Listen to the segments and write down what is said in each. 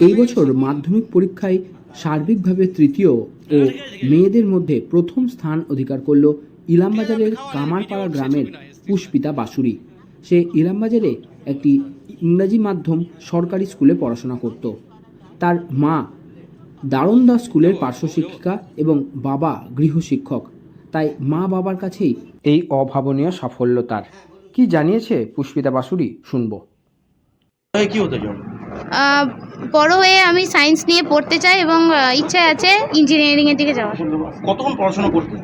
এই বছর মাধ্যমিক পরীক্ষায় সার্বিকভাবে তৃতীয় ও মেয়েদের মধ্যে প্রথম স্থান অধিকার করল ইলামবাজারের কামারপাড়া গ্রামের পুষ্পিতা বাসুরি সে ইলামবাজারে একটি ইংরাজি মাধ্যম সরকারি স্কুলে পড়াশোনা করত। তার মা দারোন্দা স্কুলের পার্শ্ব শিক্ষিকা এবং বাবা গৃহশিক্ষক তাই মা বাবার কাছেই এই অভাবনীয় সাফল্য তার। কি জানিয়েছে পুষ্পিতা বাসুরি শুনব। কি হতে চাও বড় হয়ে আমি সায়েন্স নিয়ে পড়তে চাই এবং ইচ্ছা আছে ইঞ্জিনিয়ারিংয়ের দিকে যাওয়ার। কতক্ষণ পড়াশোনা করতে?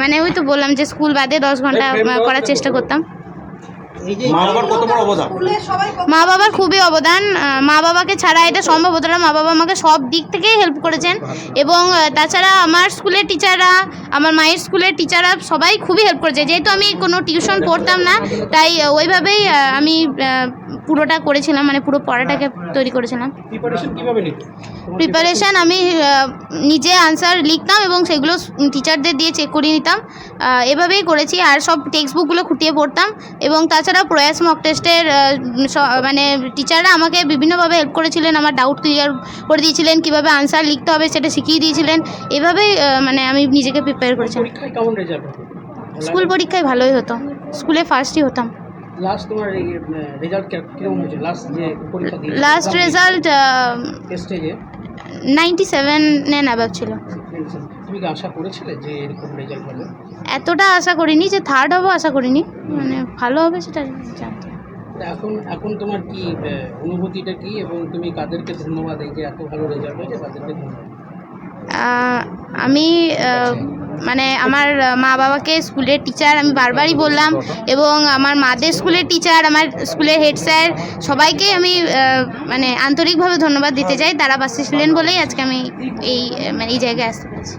মানে ওই তো বললাম যে স্কুল বাদে দশ ঘণ্টা করার চেষ্টা করতাম। মা বাবার কত বড় অবদান? মা বাবার খুবই অবদান। মা বাবাকে ছাড়া এটা সম্ভব হতো না। মা বাবা আমাকে সব দিক থেকেই হেল্প করেছেন। এবং তাছাড়া আমার স্কুলের টিচাররা আমার মায়ের স্কুলের টিচাররা সবাই খুবই হেল্প করেছে। যেহেতু আমি কোনো টিউশন পড়তাম না তাই ওইভাবেই আমি পুরোটা করেছিলাম মানে পুরো পড়াটাকে তৈরি করেছিলাম। প্রিপারেশন আমি নিজে আনসার লিখতাম এবং সেগুলো টিচারদের দিয়ে চেক করিয়ে নিতাম। এভাবেই করেছি আর সব টেক্সট বুকগুলো খুঁটিয়ে পড়তাম এবং তাছাড়া প্রয়াস মক টেস্টের মানে টিচাররা আমাকে বিভিন্নভাবে হেল্প করেছিলেন আমার ডাউট ক্লিয়ার করে দিয়েছিলেন কীভাবে আনসার লিখতে হবে সেটা শিখিয়ে দিয়েছিলেন। এভাবেই মানে আমি নিজেকে প্রিপেয়ার কেমন রেজাল্ট স্কুল পরীক্ষায় ভালোই হতো। স্কুলে ফার্স্টই হতাম। লাস্ট তোমার রেজাল্ট কীরকম হয়েছে? লাস্ট যে পরীক্ষা দিয়ে লাস্ট রেজাল্ট টেস্টে যে নাইনটি সেভেনে নাবাব ছিল। তুমি কি আশা করেছিলে যে এরকম রেজাল্ট হবে? এতটা আশা করিনি যে থার্ড হব আশা করিনি। মানে ভালো হবে সেটা জানতাম এখন এখন তোমার কি অনুভূতিটা কি এবং তুমি কাদেরকে ধন্যবাদ এই যে এত ভালো রেজাল্ট হয়েছে তাদেরকে ধন্যবাদ? আমি আহ, মানে আমার মা বাবাকে স্কুলের টিচার আমি বারবারই বললাম এবং আমার মাদের স্কুলের টিচার আমার স্কুলের হেড স্যার সবাইকে আমি মানে আন্তরিকভাবে ধন্যবাদ দিতে চাই। তারা বাসে ছিলেন বলেই আজকে আমি এই মানে এই জায়গায় আসতে পেরেছি।